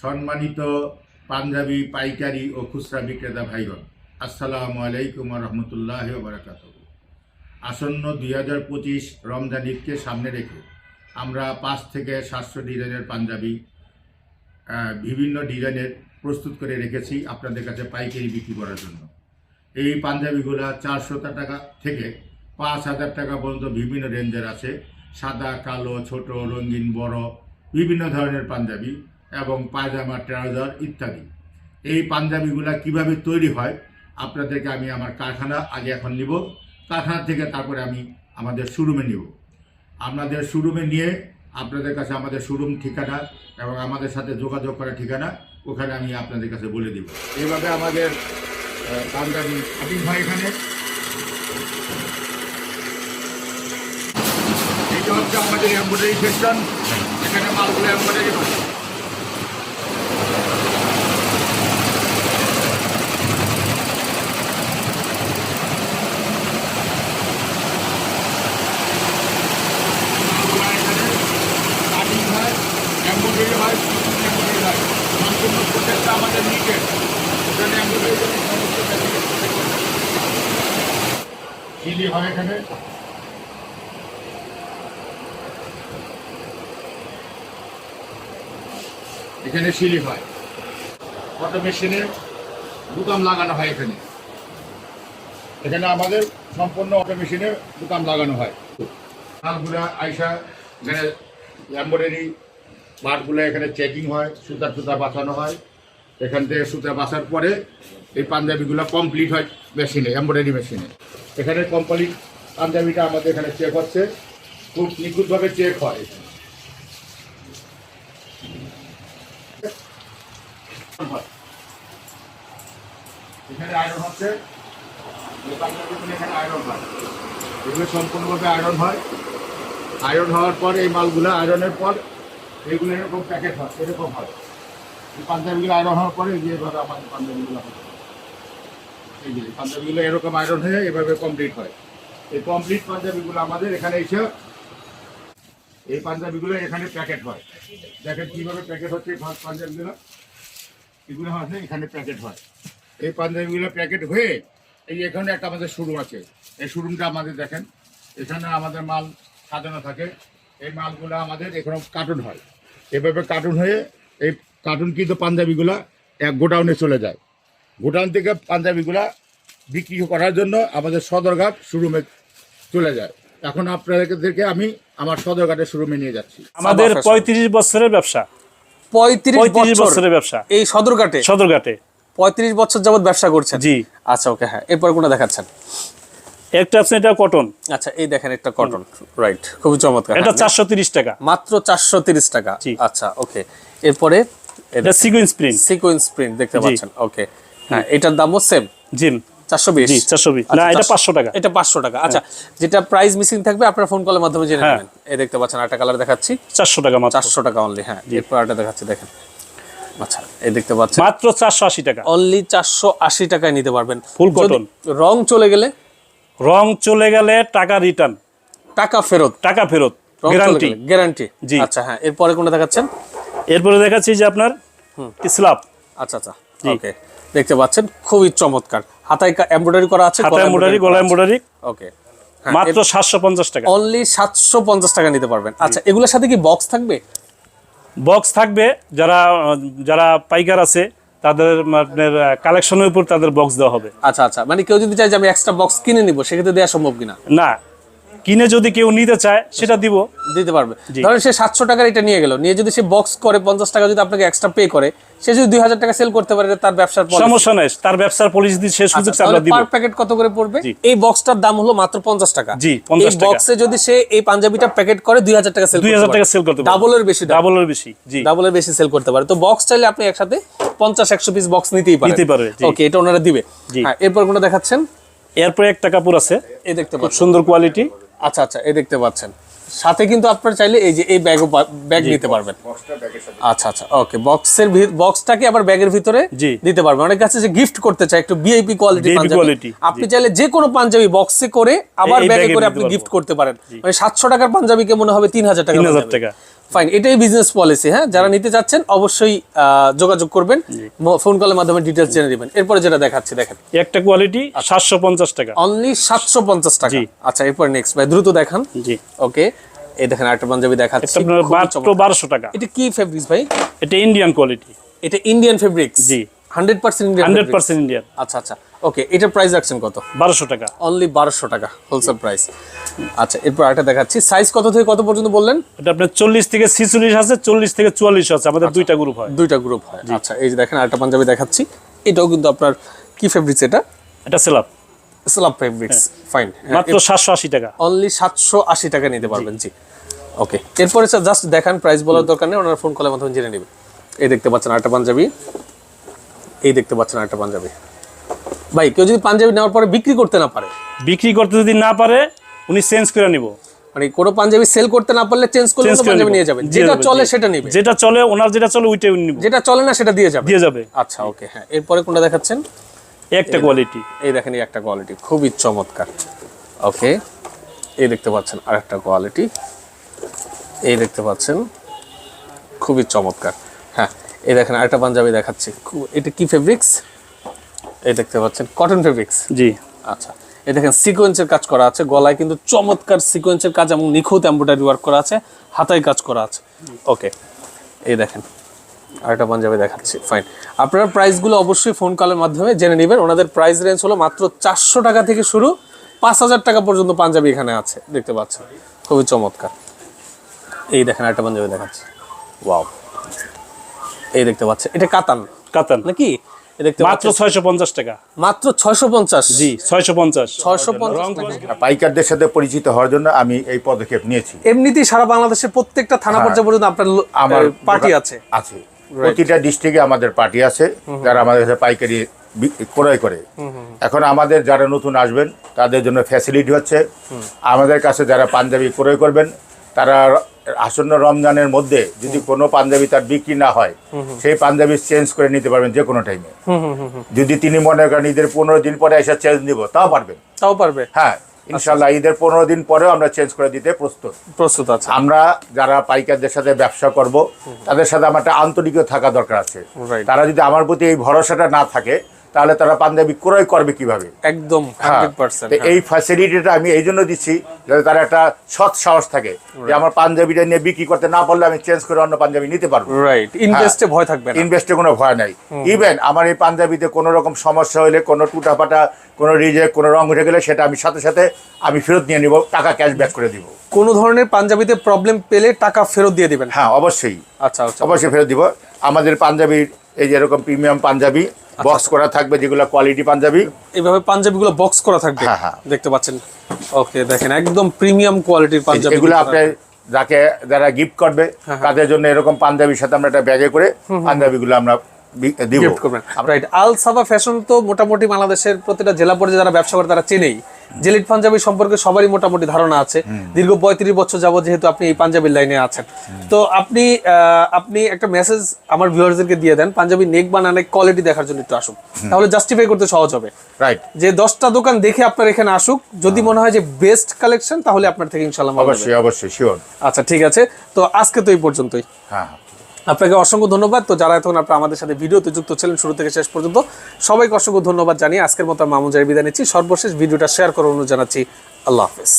সম্মানিত পাঞ্জাবি পাইকারি ও খুচরা বিক্রেতা ভাইগণ, আসসালামু আলাইকুম রহমতুল্লাহ বারাকাত আসন্ন দুই হাজার পঁচিশ রমজান ঈদকে সামনে রেখে আমরা পাঁচ থেকে সাতশো ডিজাইনের পাঞ্জাবি বিভিন্ন ডিজাইনের প্রস্তুত করে রেখেছি আপনাদের কাছে পাইকারি বিক্রি করার জন্য। এই পাঞ্জাবিগুলো চারশো টাকা থেকে পাঁচ হাজার টাকা পর্যন্ত বিভিন্ন রেঞ্জের আছে। সাদা, কালো, ছোট, রঙিন, বড়, বিভিন্ন ধরনের পাঞ্জাবি। এবং পায়জামা, ট্রাউজার ইত্যাদি। এই পাঞ্জাবিগুলা কীভাবে তৈরি হয়, আপনাদেরকে আমি আমার কারখানা আগে এখন নিব, কারখানা থেকে তারপরে আমি আমাদের শোরুমে নিব। আপনাদের শোরুমে নিয়ে আপনাদের কাছে আমাদের শোরুম ঠিকানা এবং আমাদের সাথে যোগাযোগ করার ঠিকানা, ওখানে আমি আপনাদের কাছে বলে দিব। এইভাবে আমাদের পাঞ্জাবি কাটিং হয় এখানে। এটা হচ্ছে আমাদের এম্ব্রয়ডারি সেকশন এখানে মালগুলো এম্ব্রয়ডারি হয় মালগুলো এখানে কাটিং হয় এম্ব্রয়ডারি হয় এম্ব্রয়ডারি হয় সম্পূর্ণ প্রত্যেকটা আমাদের নিচে এখানে এম্ব্রয়ডারি সমস্ত চিলি হয় এখানে। এখানে সিলি হয়। অটো মেশিনে বুতাম লাগানো হয় এখানে। এখানে আমাদের সম্পূর্ণ অটো মেশিনে বুতাম লাগানো হয়। মালগুলা আইসা এখানে এম্বয়ডারি পার্টগুলো এখানে চেকিং হয়, সুতা সুতা বাঁচানো হয়। এখান থেকে সুতা বাছার পরে এই পাঞ্জাবিগুলো কমপ্লিট হয় মেশিনে এম্বয়ডারি মেশিনে। এখানে কমপ্লিট পাঞ্জাবিটা আমাদের এখানে চেক হচ্ছে। খুব নিখুঁতভাবে চেক হয়। এখানে। আয়রন হচ্ছে। এখানে আয়রন হয় এগুলো সম্পূর্ণভাবে আয়রন হয়। আয়রন হওয়ার পর এই মালগুলো আয়রনের পর এইগুলো এরকম প্যাকেট হয়, এরকম হয়। এই পাঞ্জাবিগুলো আয়রন হওয়ার পরে এই যে এভাবে আমাদের পাঞ্জাবিগুলো হয়। এই যে পাঞ্জাবিগুলো এরকম আয়রন হয়ে এভাবে কমপ্লিট হয়। এই কমপ্লিট পাঞ্জাবিগুলো আমাদের এখানে এসে এই পাঞ্জাবিগুলো এখানে প্যাকেট হয়। দেখেন কীভাবে প্যাকেট হচ্ছে এই পাঞ্জাবিগুলো। এগুলো হচ্ছে এখানে প্যাকেট হয়। এই পাঞ্জাবিগুলো প্যাকেট হয়ে এই এখানে একটা আমাদের শোরুম আছে। এই শোরুমটা আমাদের দেখেন। এখানে আমাদের মাল সাজানো থাকে। এই মালগুলো আমাদের এখানে কার্টুন হয়। এভাবে কার্টুন হয়ে এই কার্টুন কিন্তু পাঞ্জাবিগুলো এক গোডাউনে চলে যায়। গোডাউন থেকে পাঞ্জাবিগুলা বিক্রি করার জন্য আমাদের সদরঘাট শোরুমে চলে যায়। এখন আপনাদেরকে আমি আমার সদরঘাটের শোরুমে নিয়ে যাচ্ছি। আমাদের পঁয়ত্রিশ বছরের ব্যবসা। পঁয়ত্রিশ বছরের ব্যবসা। এই সদরঘাটে সদরঘাটে পঁয়ত্রিশ বছর যাবত ব্যবসা করছেন? জি। আচ্ছা ওকে হ্যাঁ এরপর কোনটা দেখাচ্ছেন? একটা আছে এটা কটন আচ্ছা এই দেখেন একটা কটন রাইট খুবই চমৎকার এটা হ্যাঁ, চারশো তিরিশ টাকা। মাত্র চারশো তিরিশ টাকা। জি। আচ্ছা ওকে এরপরে এটা সিকুয়েন্স প্রিন্ট সিকোয়েন্স প্রিন্ট দেখতে জি। পাচ্ছেন ওকে। হ্যাঁ। এটার দামও সেম জিম 420 না, এটা 500 টাকা। এটা পাঁচশো টাকা। আচ্ছা যেটা প্রাইস মিসিং থাকবে আপনার ফোন কলের মাধ্যমে জেনে হ্যাঁ। নেবেন। এই দেখতে পাচ্ছেন একটা কালার দেখাচ্ছি। চারশো টাকা মাত্র। চারশো টাকা অনলি হ্যাঁ। দেখাচ্ছি দেখেন। আচ্ছা এই দেখতে পাচ্ছেন। মাত্র চারশো আশি টাকা। অনলি চারশো আশি টাকায় নিতে পারবেন। Full যদি রং চলে গেলে? রং চলে গেলে টাকা রিটার্ন টাকা ফেরত। টাকা ফেরত। গ্যারান্টি গ্যারান্টি জি। আচ্ছা হ্যাঁ এরপরে কোনটা দেখাচ্ছেন? এরপরে দেখাচ্ছি যে আপনার স্ল্যাব আচ্ছা আচ্ছা। ওকে দেখতে পাচ্ছেন খুবই চমৎকার। হাতায় এমব্রয়ডারি করা আছে গলা ওকে মাত্র পঞ্চাশ টাকা। অনলি সাতশো পঞ্চাশ টাকা নিতে পারবেন। আচ্ছা এগুলোর সাথে কি বক্স থাকবে? বক্স থাকবে যারা যারা পাইকার আছে তাদের আপনার কালেকশনের উপর তাদের বক্স দেওয়া হবে। আচ্ছা আচ্ছা। মানে কেউ যদি চাই যে আমি এক্সট্রা বক্স কিনে নিব সেক্ষেত্রে দেওয়া সম্ভব কিনা? না কিনে যদি কেউ নিতে চায় সেটা দিব। দিতে পারবে। ধরেন সে সাতশো টাকার এটা নিয়ে গেল। নিয়ে যদি সে বক্স করে পঞ্চাশ টাকা যদি আপনাকে এক্সট্রা পে করে সে যদি দুই হাজার টাকা সেল করতে পারে তার ব্যবসার। সমস্যা নেই তার ব্যবসার পলিসি দিয়ে সে সুযোগ আচ্ছা, আমরা দিব। পার প্যাকেট কত করে পড়বে? এই বক্সটার দাম হলো মাত্র পঞ্চাশ টাকা। জি, 50 এই টাকা। বক্সে যদি সে এই পাঞ্জাবিটা প্যাকেট করে দুই হাজার টাকা সেল দুই হাজার টাকা সেল করতে পারবে ডাবলের বেশি ডাবলের বেশি জি। ডাবলের বেশি সেল করতে পারে। তো বক্স চাইলে আপনি একসাথে পঞ্চাশ একশো পিস বক্স নিতেই পারেন। নিতেই পারে, ওকে এটা ওনারা দিবে। হ্যাঁ এরপর কোনটা দেখাচ্ছেন? এরপরে একটা কাপড় আছে। এই দেখতে খুব সুন্দর কোয়ালিটি আচ্ছা আচ্ছা এই দেখতে পাচ্ছেন। সাথে কিন্তু আপনার চাইলে এই যে এই ব্যাগ ব্যাগ নিতে পারবেন। আচ্ছা আচ্ছা ওকে বক্সের বক্সটাকে আবার ব্যাগের ভিতরে। দিতে পারবেন। অনেক কাছে যে গিফট করতে চায় একটু ভিআইপি কোয়ালিটি পাঞ্জাবি। আপনি চাইলে যে কোনো পাঞ্জাবি বক্সে করে আবার ব্যাগে করে আপনি গিফট করতে পারেন। মানে সাতশো টাকার পাঞ্জাবিকে মনে হবে তিন হাজার টাকা তিন হাজার পাঞ্জাবি। টাকা। ফাইন এটাই বিজনেস পলিসি হ্যাঁ? যারা নিতে চাচ্ছেন অবশ্যই যোগাযোগ করবেন। ফোন কলের মাধ্যমে ডিটেলস জেনে নেবেন। এরপরে যেটা দেখাচ্ছি দেখেন। একটা কোয়ালিটি সাতশো পঞ্চাশ টাকা। অনলি সাতশো পঞ্চাশ টাকা। জি। আচ্ছা এরপর নেক্সট ভাই দ্রুত দেখান। জি। ওকে এই দেখেন আরেকটা পাঞ্জাবি এটা দেখাচ্ছি চমৎকার। বারোশো টাকা। এটা কি ফেব্রিক্স ভাই? এটা ইন্ডিয়ান কোয়ালিটি এটা ইন্ডিয়ান ফেব্রিক্স জি। Hundred percent Indian hundred percent Indian আচ্ছা আচ্ছা। ওকে এটার প্রাইস রাখছেন কত? বারোশো টাকা। অনলি বারোশো টাকা হোলসেল প্রাইস আচ্ছা এরপর একটা দেখাচ্ছি। সাইজ কত থেকে কত পর্যন্ত বললেন? এটা আপনার চল্লিশ থেকে ছিচল্লিশ আছে চল্লিশ থেকে চুয়াল্লিশ আছে আমাদের দুইটা গ্রুপ হয়। দুইটা গ্রুপ হয়। আচ্ছা এই যে দেখেন আরেকটা পাঞ্জাবি দেখাচ্ছি। এটাও কিন্তু আপনার কি ফেব্রিক্স এটা? এটা সেলাপ। সেলাপ ফেব্রিক্স ফাইন মাত্র সাতশো আশি টাকা। অনলি সাতশো আশি টাকা নিতে পারবেন জি। ওকে এরপরে স্যার জাস্ট দেখান প্রাইস বলার দরকার নেই ওনার ফোন কলের মাধ্যমে জেনে নেবে। এই দেখতে পাচ্ছেন আরেকটা পাঞ্জাবি। এই দেখতে পাচ্ছেন আরেকটা পাঞ্জাবি। ভাই কেউ যদি পাঞ্জাবি নেওয়ার পরে বিক্রি করতে না পারে? বিক্রি করতে যদি না পারে উনি চেঞ্জ করে নিব। মানে কোনো পাঞ্জাবি সেল করতে না পারলে চেঞ্জ করলে করে পাঞ্জাবি নিয়ে যাবেন। যেটা চলে সেটা নিবে। যেটা চলে ওনার যেটা চলে ওইটাই নিব। যেটা চলে না সেটা দিয়ে যাবে দিয়ে যাবে। আচ্ছা ওকে হ্যাঁ। এরপরে কোনটা দেখাচ্ছেন? একটা কোয়ালিটি এই দেখেন এই একটা কোয়ালিটি খুবই চমৎকার। ওকে এই দেখতে পাচ্ছেন আরেকটা কোয়ালিটি এই দেখতে পাচ্ছেন খুবই চমৎকার। হ্যাঁ এই দেখেন আরেকটা পাঞ্জাবি দেখাচ্ছি। এটা কি ফেব্রিক্স এই দেখতে পাচ্ছেন কটন ফেব্রিক্স জি। আচ্ছা এই দেখেন সিকোয়েন্সের কাজ করা আছে গলায় কিন্তু চমৎকার সিকোয়েন্সের কাজ এবং নিখুঁত এমব্রয়ডারি ওয়ার্ক করা আছে হাতায় কাজ করা আছে। ওকে এই দেখেন আরেকটা পাঞ্জাবি দেখাচ্ছি ফাইন আপনারা প্রাইসগুলো অবশ্যই ফোন কলের মাধ্যমে জেনে নেবেন। ওনাদের প্রাইস রেঞ্জ হলো মাত্র চারশো টাকা থেকে শুরু পাঁচ হাজার টাকা পর্যন্ত পাঞ্জাবি এখানে আছে দেখতে পাচ্ছেন। খুবই চমৎকার। এই দেখেন আরেকটা পাঞ্জাবি দেখাচ্ছি। ওয়াও এই দেখতে পাচ্ছেন এটা কাতান। কাতান। নাকি? মাত্র পাচ্ছেন? ছয়শো পঞ্চাশ টাকা। মাত্র ছয়শো পঞ্চাশ? জি ছয়শো পঞ্চাশ। ছয়শো পঞ্চাশ টাকা। পাইকারদের সাথে পরিচিত হওয়ার জন্য আমি এই পদক্ষেপ নিয়েছি। এমনিতেই সারা বাংলাদেশের প্রত্যেকটা থানা পর্যায়ে পর্যন্ত আপনার আমার পার্টি আছে। আছে। প্রতিটা ডিস্ট্রিক্টে আমাদের পার্টি আছে। যারা আমাদের কাছে পাইকারি ক্রয় করে। এখন আমাদের যারা নতুন আসবেন তাদের জন্য ফ্যাসিলিটি হচ্ছে। আমাদের কাছে যারা পাঞ্জাবি ক্রয় করবেন তারা আসন্ন রমজানের মধ্যে যদি কোনো পাঞ্জাবি তার বিক্রি না হয় সেই পাঞ্জাবি চেঞ্জ করে নিতে পারবেন যে কোনো টাইমে যদি তিনি মনে করেন ঈদের পনেরো দিন পরে এসে চেঞ্জ দিব তাও পারবেন। তাও পারবে। হ্যাঁ ইনশাল্লাহ ঈদের পনেরো দিন পরেও আমরা চেঞ্জ করে দিতে প্রস্তুত। প্রস্তুত আছে আমরা যারা পাইকারদের সাথে ব্যবসা করব তাদের সাথে আমার একটা আন্তরিকতা থাকা দরকার আছে। তারা যদি আমার প্রতি এই ভরসাটা না থাকে তাহলে তারা পাঞ্জাবি ক্রয় করবে কীভাবে? একদম হ্যাঁ। এই ফ্যাসিলিটিটা আমি এই জন্য দিচ্ছি যাতে তার একটা সৎ সাহস থাকে যে আমার পাঞ্জাবিটা নিয়ে বিক্রি করতে না পারলে আমি চেঞ্জ করে অন্য পাঞ্জাবি নিতে পারব। রাইট ইনভেস্টে ভয় থাকবে ইনভেস্টে কোনো ভয় নাই। ইভেন আমার এই পাঞ্জাবিতে কোনো রকম সমস্যা হলে কোনো টুটাপাটা কোনো রিজেক্ট কোনো রং উঠে গেলে সেটা আমি সাথে সাথে আমি ফেরত নিয়ে নিব টাকা ক্যাশব্যাক করে দিব। কোনো ধরনের পাঞ্জাবিতে প্রবলেম পেলে টাকা ফেরত দিয়ে দিবেন? হ্যাঁ অবশ্যই। আচ্ছা আচ্ছা। অবশ্যই ফেরত দিব। আমাদের পাঞ্জাবির এই যে এরকম প্রিমিয়াম পাঞ্জাবি আচ্ছা। বক্স করা থাকবে যেগুলো কোয়ালিটি পাঞ্জাবি। এইভাবে পাঞ্জাবিগুলো বক্স করা থাকবে? হ্যাঁ, হ্যাঁ। দেখতে পাচ্ছেন। ওকে দেখেন একদম প্রিমিয়াম কোয়ালিটির পাঞ্জাবি এগুলো আপনি যাকে যারা গিফট করবে হ্যাঁ, তাদের জন্য এরকম পাঞ্জাবির সাথে আমরা একটা ব্যাগে করে পাঞ্জাবিগুলো আমরা দিব। রাইট আল সাবা ফ্যাশন তো মোটামুটি বাংলাদেশের প্রতিটা জেলা পর্যায়ে যারা ব্যবসা করে তারা চেনেই। জেলিট পাঞ্জাবি সম্পর্কে সবারই মোটামুটি ধারণা আছে। দীর্ঘ পঁয়ত্রিশ বছর যাবত যেহেতু আপনি এই পাঞ্জাবির লাইনে আছেন। তো আপনি আপনি একটা মেসেজ আমার ভিউয়ার্সদেরকে দিয়ে দেন পাঞ্জাবি নেক বানানে কোয়ালিটি দেখার জন্য একটু আসুক তাহলে জাস্টিফাই করতে সহজ হবে। রাইট যে দশটা দোকান দেখে আপনার এখানে আসুক যদি মনে হয় যে বেস্ট কালেকশন তাহলে আপনার থেকে ইনশাল্লাহ অবশ্যই অবশ্যই শিওর আচ্ছা ঠিক আছে। তো আজকে তো এই পর্যন্তই। হ্যাঁ হ্যাঁ। আপনাকে অসংখ্য ধন্যবাদ। তো যারা এখন আপনার আমাদের সাথে ভিডিওতে যুক্ত ছিলেন শুরু থেকে শেষ পর্যন্ত, সবাইকে অসংখ্য ধন্যবাদ জানিয়ে আজকের মতো মামুন বিদায় নিচ্ছি। সর্বশেষ ভিডিওটা শেয়ার করার অনুরোধ জানাচ্ছি। আল্লাহ হাফেজ।